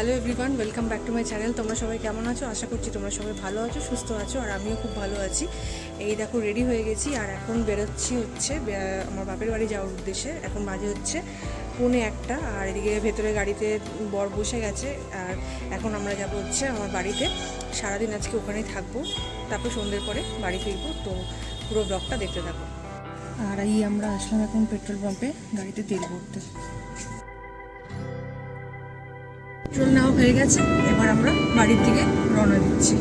Hello everyone welcome back to my channel তোমরা সবাই কেমন আছো? আশা করছি তোমরা সবাই ভালো আছো, সুস্থ আছো, আর আমিও খুব ভালো আছি। এই দেখো রেডি হয়ে গেছি, আর এখন বেরোচ্ছি হচ্ছে আমার বাপের বাড়ি যাওয়ার উদ্দেশ্যে। এখন বাজে হচ্ছে পৌনে একটা, আর এদিকে ভেতরে গাড়িতে বর বসে গেছে, আর এখন আমরা যাব হচ্ছে আমার বাড়িতে। সারাদিন আজকে ওখানেই থাকব, তারপর সন্ধ্যের পরে বাড়ি ফিরবো। তো পুরো ব্লগটা দেখতে থাকো। আর এই আমরা আসলাম এখন পেট্রোল পাম্পে গাড়িতে তেল ভরতে। পেট্রোল নেওয়া হয়ে গেছে এবার আমরা বাড়ির দিকে রওনা দিচ্ছি।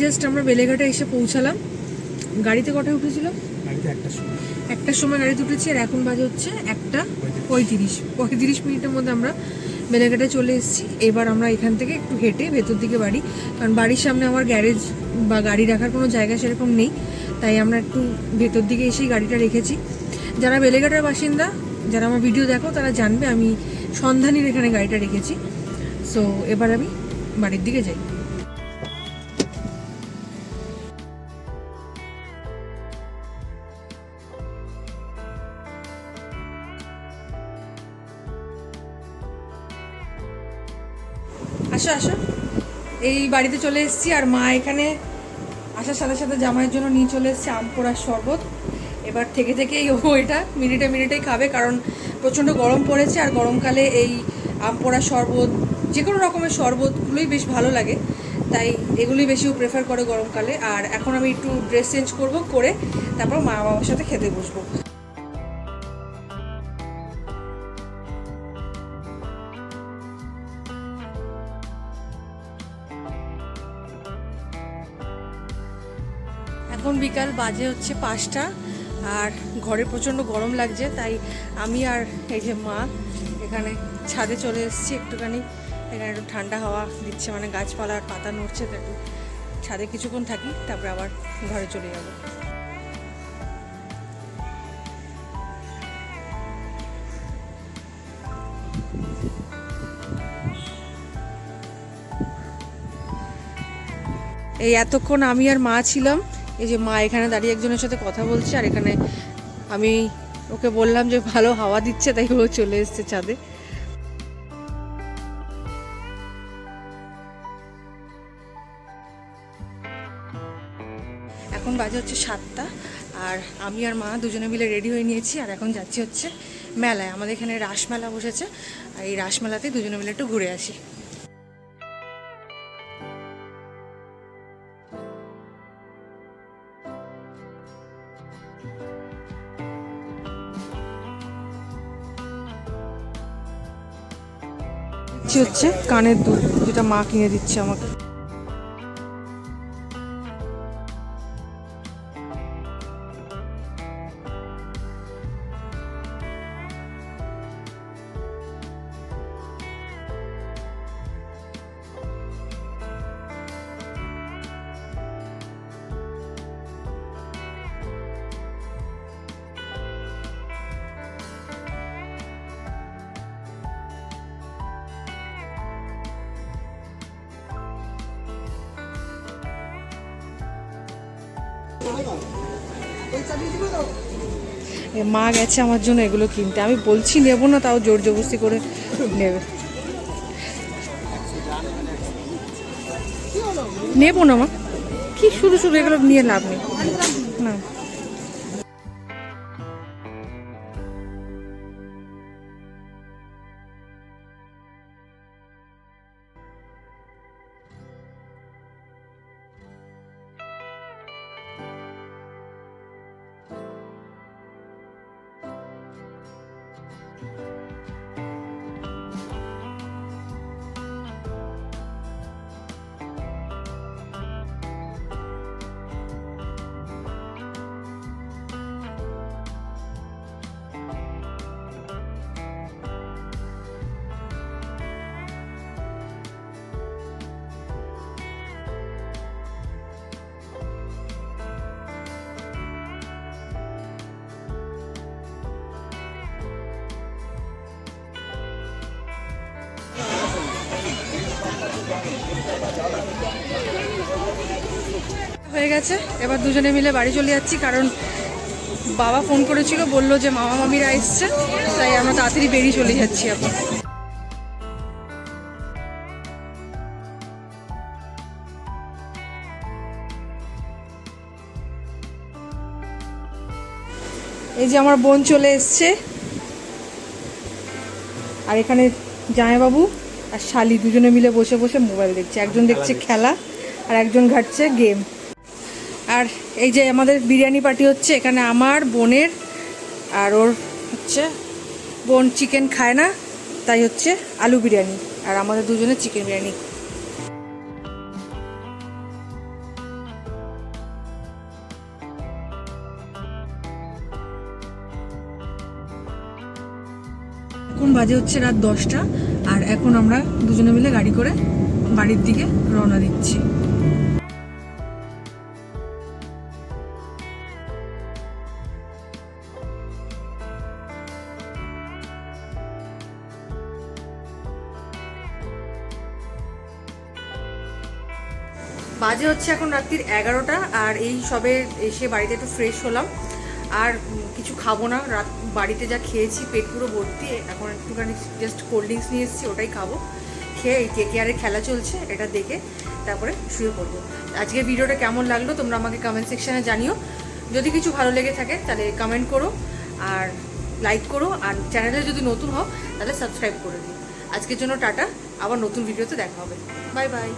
জাস্ট আমরা বেলেঘাটে এসে পৌঁছালাম। গাড়িতে কটায় সময়। একটার সময় গাড়িতে উঠেছি আর এখন বাজে হচ্ছে একটা পঁয়ত্রিশ। পঁয়ত্রিশ। মিনিটের মধ্যে আমরা বেলেঘাটে চলে এসেছি। এবার আমরা এখান থেকে একটু হেঁটে ভেতর দিকে বাড়ি। কারণ বাড়ির সামনে আমার গ্যারেজ বা গাড়ি রাখার কোনো জায়গা সেরকম নেই। তাই আমরা একটু ভেতর দিকে এসেই গাড়িটা রেখেছি। যারা বেলেঘাটার বাসিন্দা যারা আমার ভিডিও দেখো তারা জানবে আমি সন্ধানীর এখানে গাড়িটা রেখেছি। সো এবার আমি বাড়ির দিকে যাই। আসো আসো। এই বাড়িতে চলে এসেছি আর মা এখানে আসার সাথে সাথে জামাইয়ের জন্য নিয়ে চলে এসেছে আম পোড়ার শরবত। এবার থেকে থেকেই ও এটা মিনিটে মিনিটেই খাবে কারণ প্রচণ্ড গরম পড়েছে আর গরমকালে এই আম পোড়ার শরবত, যে কোনো রকমের শরবতগুলোই বেশ ভালো লাগে। তাই এগুলোই বেশি ও প্রেফার করে গরমকালে। আর এখন আমি একটু ড্রেস চেঞ্জ করব, করে তারপর মা বাবার সাথে খেতে বসবো। এখন বিকাল বাজে হচ্ছে পাঁচটা আর ঘরে প্রচণ্ড গরম লাগছে, তাই আমি আর এই যে মা এখানে ছাদে চলে এসেছি একটুখানি। এখানে একটু ঠান্ডা হাওয়া দিচ্ছে মানে গাছপালার পাতা নড়ছে তো একটু ছাদে কিছুক্ষণ থাকি, তারপরে আবার ঘরে চলে যাব। এই এতক্ষণ আমি আর মা ছিলাম এই যে মা এখানে দাঁড়িয়ে একজনের সাথে কথা বলছে, আর এখানে আমি ওকে বললাম যে ভালো হাওয়া দিচ্ছে, তাই ও চলে এসছে ছাদে। এখন বাজে হচ্ছে সাতটা, আর আমি আর মা দুজনে মিলে রেডি হয়ে নিয়েছি, আর এখন যাচ্ছি হচ্ছে মেলায়। আমাদের এখানে রাসমেলা বসেছে, আর এই রাসমেলাতে দুজনে মিলে একটু ঘুরে আসি। দিচ্ছি হচ্ছে কানের দুল যেটা মা কিনে দিচ্ছে আমাকে। মা গেছে আমার জন্য এগুলো কিনতে। আমি বলছি নেব না, তাও জোর জবরস্তি করে নেবে। নেব না মা। কি শুধু শুধু এগুলো নিয়ে লাভ নেই। হয়ে গেছে। এবার দুজনে মিলে বাড়ি চলে যাচ্ছি, কারণ বাবা ফোন করেছিল, বলল যে মামা মামিরা এসছে, তাই আমরা তাড়াতাড়ি বেরিয়ে চলে যাচ্ছি এখন। এই যে আমার বোন চলে এসছে। আর এখানে জামাইবাবু। আর শালি দুজনে মিলে বসে বসে মোবাইল দেখছে। একজন দেখছে। খেলা আর একজন ঘাটছে গেম। আর এই যে আমাদের বিরিয়ানি পার্টি হচ্ছে এখানে আমার বোনের আর ওর হচ্ছে বোন চিকেন খায় না তাই হচ্ছে আলু বিরিয়ানি আর আমাদের দুজনে চিকেন বিরিয়ানি। এখন বাজে হচ্ছে রাত দশটা। আর এখন আমরা দুজনে মিলে গাড়ি করে বাড়ির দিকে রওনা দিচ্ছি। বাজে হচ্ছে এখন রাত্রির এগারোটা, আর এই সবে এসে বাড়িতে একটু ফ্রেশ হলাম। আর কিছু খাব না। রাত, বাড়িতে যা খেয়েছি, পেট পুরো ভর্তি, এখন একটুখানি জাস্ট কোল্ড ড্রিঙ্কস নিয়ে এসেছি, ওটাই খাব। খেয়ে এই কেকেআরের খেলা চলছে, এটা দেখে তারপরে শুয়ে পড়ব। আজকের ভিডিওটা কেমন লাগল তোমরা আমাকে কমেন্ট সেকশানে জানিও। যদি কিছু ভালো লেগে থাকে, তাহলে কমেন্ট করো, আর লাইক করো, আর চ্যানেলে যদি নতুন হও, তাহলে সাবস্ক্রাইব করে দিও। আজকের জন্য টাটা, আবার নতুন ভিডিওতে দেখা হবে। Bye bye